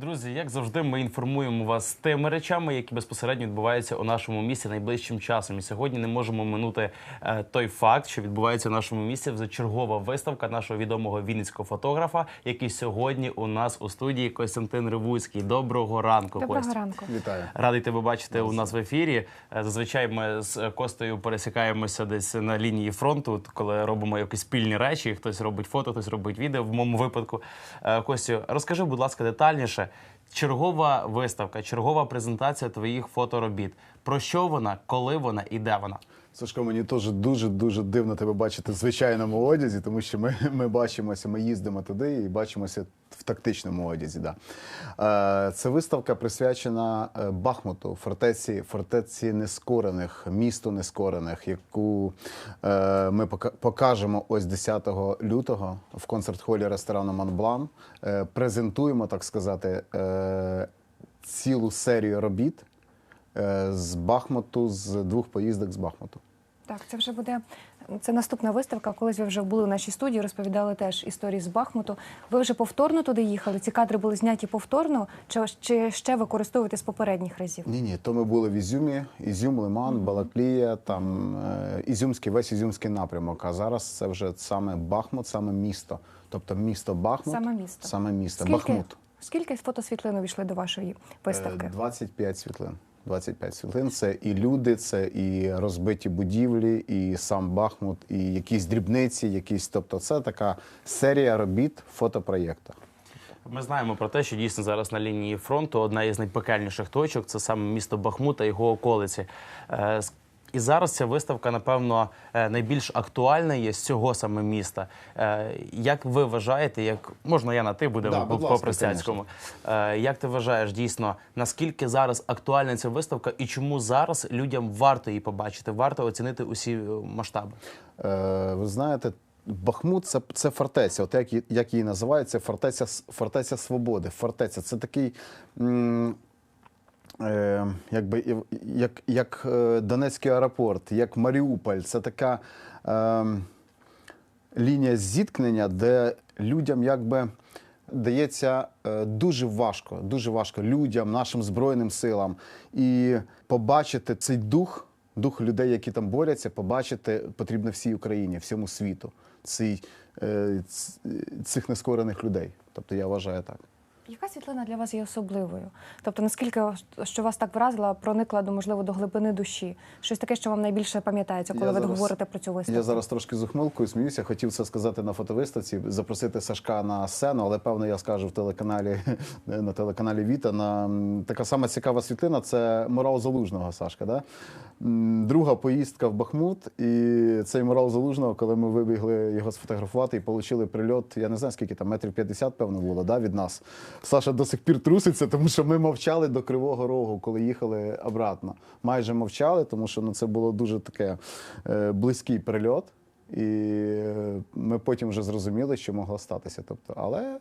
Друзі, як завжди, ми інформуємо вас тими речами, які безпосередньо відбуваються у нашому місті найближчим часом. І сьогодні не можемо минути е, той факт, що відбувається в нашому місті вже чергова виставка нашого відомого вінницького фотографа, який сьогодні у нас у студії Костянтин Ривуцький. Доброго ранку, Доброго Костя. ранку. Вітаю. Радий тебе бачити у нас в ефірі. Е, Зазвичай ми з Костею пересікаємося десь на лінії фронту, коли робимо якісь спільні речі. Хтось робить фото, хтось робить відео. В моєму випадку. Е, Костю, розкажи, будь ласка, детальніше. Чергова виставка, чергова презентація твоїх фоторобіт. Про що вона, коли вона і де вона? Сашко, мені теж дуже дуже дивно тебе бачити в звичайному одязі, тому що ми, ми бачимося, ми їздимо туди і бачимося в тактичному одязі. Да. Е, Це виставка присвячена е, Бахмуту, фортеці, фортеці нескорених, місту нескорених, яку е, ми пока- покажемо ось 10 лютого в концерт-холі ресторану Монблан. Презентуємо, так сказати, цілу серію робіт. З Бахмуту, з двох поїздок з Бахмуту. Так, це вже буде це наступна виставка. Колись ви вже були в нашій студії, розповідали теж історії з Бахмуту. Ви вже повторно туди їхали? Ці кадри були зняті повторно, чи, чи ще використовуєте з попередніх разів? Ні, ні, то ми були в Ізюмі, Ізюм, Лиман, Балаклія, там е, Ізюмський, весь Ізюмський напрямок. А зараз це вже саме Бахмут, саме місто. Тобто місто Бахмут. Саме місто. Саме місто. Скільки, Бахмут. скільки фотосвітлин увійшли до вашої виставки? Е, 25 світлин. 25 світлин. Це і люди, це і розбиті будівлі, і сам Бахмут, і якісь дрібниці, якісь. Тобто, це така серія робіт фотопроєкту. Ми знаємо про те, що дійсно зараз на лінії фронту одна із найпекельніших точок це саме місто Бахмут та його околиці. І зараз ця виставка, напевно, е, найбільш актуальна є з цього саме міста. Е, Як ви вважаєте, як можна я на ти будемо Да, по ласка, простяцькому? Е, Як ти вважаєш дійсно, наскільки зараз актуальна ця виставка і чому зараз людям варто її побачити, варто оцінити усі масштаби? Е, ви знаєте, Бахмут це, це фортеця. От як, як її називають, це фортеця, фортеця свободи. Фортеця це такий. М, якби, як, як е, Донецький аеропорт, як Маріуполь, це така е, лінія зіткнення, де людям якби дається е, дуже важко, дуже важко людям, нашим збройним силам. І побачити цей дух, дух людей, які там борються, побачити потрібно всій Україні, всьому світу, цей, е, цих нескорених людей. Тобто я вважаю так. Яка світлина для вас є особливою? Тобто, наскільки що вас так вразила, проникла до можливо до глибини душі? Щось таке, що вам найбільше пам'ятається, коли Я ви зараз- говорите про цю виставку? Я зараз трошки з ухмилкою сміюся. Хотів це сказати на фотовиставці, запросити Сашка на сцену, але певно я скажу в телеканалі на телеканалі Віта. На така сама цікава світлина це мурал Залужного Сашка. Да? Друга поїздка в Бахмут, і цей мурал Залужного, коли ми вибігли його сфотографувати і отримали прильот, я не знаю скільки там, метрів 50, певно, було да, від нас. Саша до сих пір труситься, тому що ми мовчали до Кривого Рогу, коли їхали обратно. Майже мовчали, тому що ну, це було дуже таке е, близький прильот. І е, ми потім вже зрозуміли, що могло статися. Тобто, але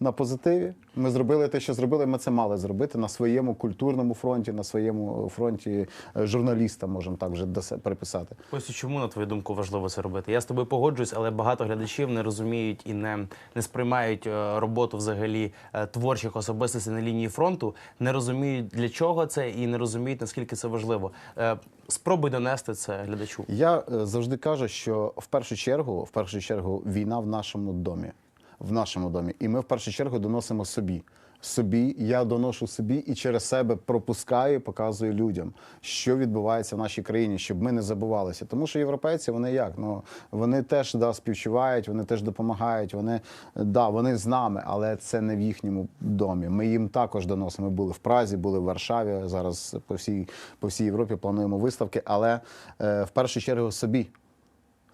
на позитиві ми зробили те, що зробили. Ми це мали зробити на своєму культурному фронті, на своєму фронті е, журналіста, можемо так вже приписати. Ось чому, на твою думку, важливо це робити? Я з тобою погоджуюсь, але багато глядачів не розуміють і не, не сприймають е, роботу взагалі е, творчих особистостей на лінії фронту, не розуміють для чого це і не розуміють, наскільки це важливо. Е, Спробуй донести це глядачу. Я е, завжди кажу, що в першу чергу, в першу чергу, війна в нашому домі. В нашому домі. І ми в першу чергу доносимо собі. Собі, я доношу собі і через себе пропускаю, показую людям, що відбувається в нашій країні, щоб ми не забувалися. Тому що європейці вони як? Ну вони теж да, співчувають, вони теж допомагають. Вони да, вони з нами, але це не в їхньому домі. Ми їм також доносимо. Ми були в Празі, були в Варшаві. Зараз по всій по всій Європі плануємо виставки, але е, в першу чергу собі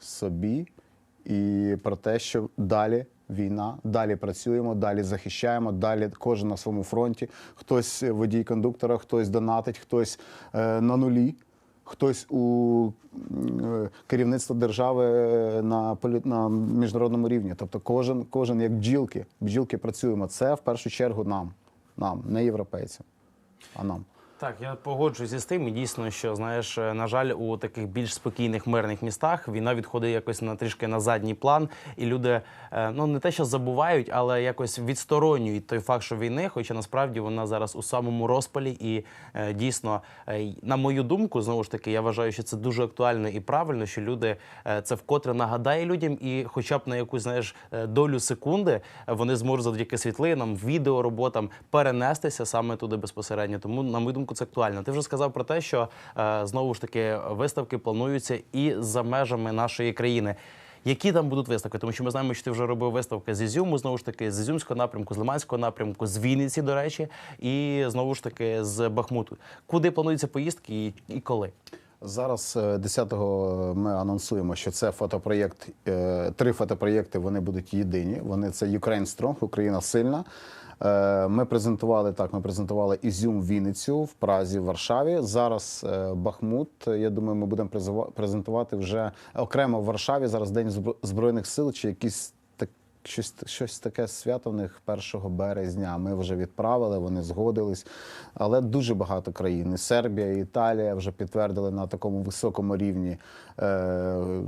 собі і про те, що далі війна, далі працюємо, далі захищаємо, далі кожен на своєму фронті. Хтось водій кондуктора, хтось донатить, хтось е, на нулі. Хтось у е, керівництво держави е, на полі... на міжнародному рівні. Тобто, кожен, кожен як бджілки, бджілки працюємо. Це в першу чергу нам, нам, не європейцям, а нам. Так, я погоджуюся з тим. І дійсно, що знаєш, е, на жаль, у таких більш спокійних мирних містах війна відходить якось на трішки на задній план, і люди е, ну не те, що забувають, але якось відсторонюють той факт, що війни, хоча насправді вона зараз у самому розпалі. І е, дійсно, на мою думку, знову ж таки, я вважаю, що це дуже актуально і правильно, що люди це вкотре нагадає людям, і хоча б на якусь знаєш долю секунди вони зможуть завдяки світлинам, відеороботам перенестися саме туди безпосередньо. Тому, на мою думку, це актуально. Ти вже сказав про те, що е, знову ж таки виставки плануються і за межами нашої країни. Які там будуть виставки? Тому що ми знаємо, що ти вже робив виставки з Ізюму, знову ж таки, з Ізюмського напрямку, з Лиманського напрямку, з Вінниці, до речі, і знову ж таки з Бахмуту. Куди плануються поїздки і, коли? Зараз е, 10-го ми анонсуємо, що це фотопроєкт. е, Три фотопроєкти вони будуть єдині. Вони це Ukraine Strong, Україна сильна. Е, Ми презентували так. Ми презентували Ізюм Вінницю в Празі, в Варшаві. Зараз е, Бахмут. Я думаю, ми будемо презентувати вже окремо в Варшаві. Зараз День Збро- збройних сил чи якісь. Щось, щось таке свято в них 1 березня. Ми вже відправили, вони згодились. Але дуже багато країн. І Сербія, і Італія вже підтвердили на такому високому рівні. Е,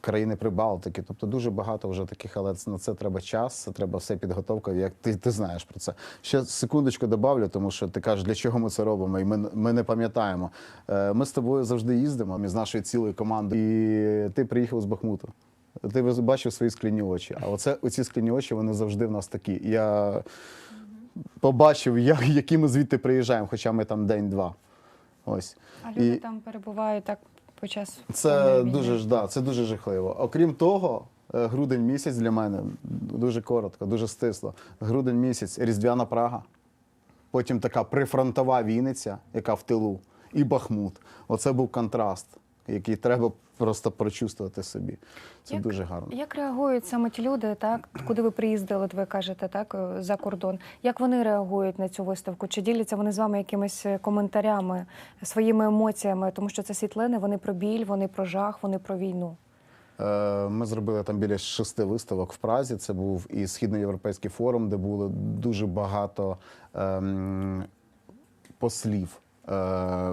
країни Прибалтики. Тобто дуже багато вже таких, але на це треба час, це треба все підготовка. Як ти, ти знаєш про це. Ще секундочку добавлю, тому що ти кажеш, для чого ми це робимо, і ми, ми не пам'ятаємо. Е, ми з тобою завжди їздимо ми з нашою цілою командою, і ти приїхав з Бахмуту. Ти бачив свої скляні очі. А оце оці скляні очі вони завжди в нас такі. Я побачив, як, які ми звідти приїжджаємо, хоча ми там день-два. Ось. А люди І- там перебувають так по час. Це дуже ж да, це дуже жахливо. Окрім того, е, грудень місяць для мене дуже коротко, дуже стисло. Грудень місяць, Різдвяна Прага, потім така прифронтова Вінниця, яка в тилу, і Бахмут. Оце був контраст, який треба просто прочувствувати собі. Це Як- дуже гарно. Як реагують саме ті люди, так куди ви приїздили, от ви кажете, так е, за кордон? Як вони реагують на цю виставку? Чи діляться вони з вами якимись е, коментарями, своїми емоціями? Тому що це світлини, вони про біль, вони про жах, вони про війну. Е, Ми зробили там біля шести виставок в Празі. Це був і східноєвропейський форум, де було дуже багато ем, послів, е,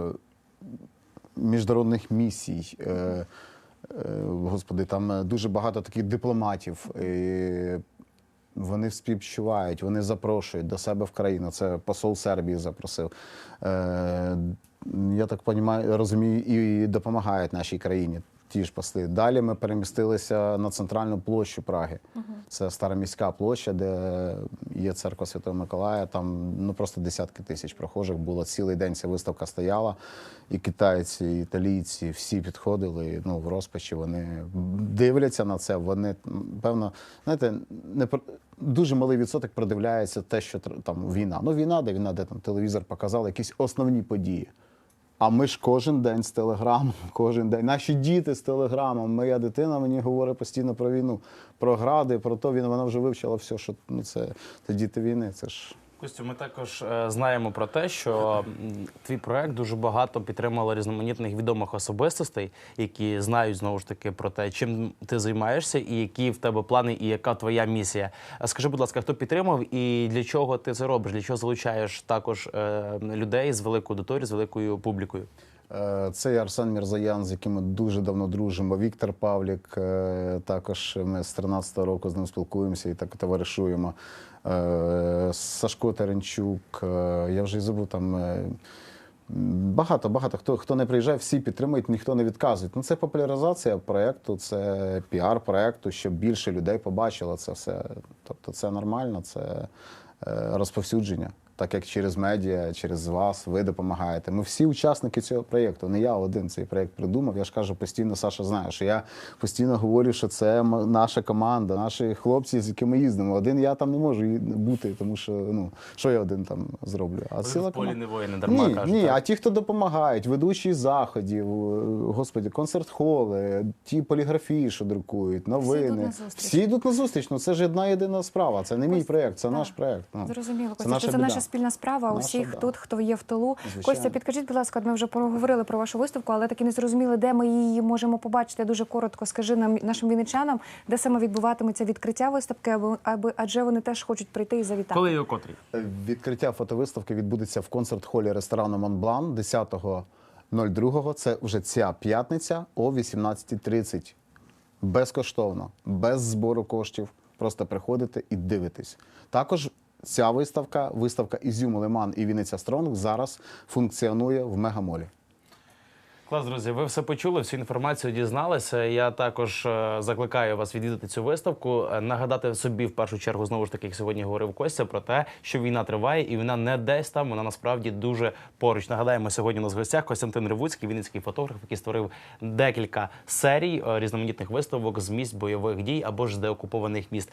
міжнародних місій. Е, е, господи, там е, дуже багато таких дипломатів. І вони співчувають, вони запрошують до себе в країну. Це посол Сербії запросив. Я так розумію, і допомагають нашій країні. Ті ж посли. Далі ми перемістилися на центральну площу Праги. Це стара міська площа, де є церква Святого Миколая. Там ну просто десятки тисяч прохожих було. Цілий день ця виставка стояла. І китайці, і італійці всі підходили ну, в розпачі. Вони дивляться на це. Вони певно, знаєте, не дуже малий відсоток продивляється те, що там війна. Ну, війна, де війна, де там телевізор показав якісь основні події. А ми ж кожен день з телеграмом, кожен день. Наші діти з телеграмом. Моя дитина мені говорить постійно про війну, про гради, про то. Він вона вже вивчила все, що ну це, це діти війни. Це ж Костю, ми також е, знаємо про те, що твій проект дуже багато підтримало різноманітних відомих особистостей, які знають знову ж таки про те, чим ти займаєшся, і які в тебе плани, і яка твоя місія. Скажи, будь ласка, хто підтримав і для чого ти це робиш? Для чого залучаєш також е, людей з великою аудиторією, з великою публікою? Е, Це Арсен Мірзаян, з яким ми дуже давно дружимо. Віктор Павлік. е, Також ми з 13-го року з ним спілкуємося і так товаришуємо. Е, Сашко Теренчук. Я вже й забув там. Багато, багато хто хто не приїжджає, всі підтримують, ніхто не відказує. Ну це популяризація проекту, це піар проекту, щоб більше людей побачило це все. Тобто, це нормально, це розповсюдження. Так як через медіа, через вас ви допомагаєте. Ми всі учасники цього проєкту. Не я один цей проєкт придумав. Я ж кажу постійно, Саша знає, що я постійно говорю, що це наша команда, наші хлопці, з якими їздимо. Один я там не можу бути, тому що ну що я один там зроблю. А ціла в полі не воїни, дарма ні, кажуть. ні, так? а ті, хто допомагають, ведучі заходів, господі, концерт-холи, ті поліграфії, що друкують, новини. Всі йдуть на зустріч. Ну це ж одна єдина справа. Це не мій проєкт, це так. наш проєкт. Ну, Зрозуміло, це Костя, наша це біда. Спільна справа Наша, усіх да. тут, хто є в тилу. Звичайно. Костя, підкажіть, будь ласка, ми вже проговорили про вашу виставку, але так і не зрозуміли, де ми її можемо побачити. Дуже коротко скажи нам нашим вінничанам, де саме відбуватиметься відкриття виставки, аби, аби адже вони теж хочуть прийти і завітати. Коли і о котрій? Відкриття фотовиставки відбудеться в концерт-холі ресторану Монблан 10.02. Це вже ця п'ятниця о 18.30. Безкоштовно, без збору коштів. Просто приходите і дивитесь. Також ця виставка, виставка Ізюм, Лиман і Вінниця Стронг зараз функціонує в Мегамолі. Клас, друзі, ви все почули, всю інформацію дізналися. Я також е, закликаю вас відвідати цю виставку, е, нагадати собі в першу чергу знову ж таки, як сьогодні говорив Костя, про те, що війна триває, і війна не десь там, вона насправді дуже поруч. Нагадаємо, сьогодні у нас в гостях Костянтин Ривуцький, вінницький фотограф, який створив декілька серій е, різноманітних виставок з місць бойових дій або ж з деокупованих міст.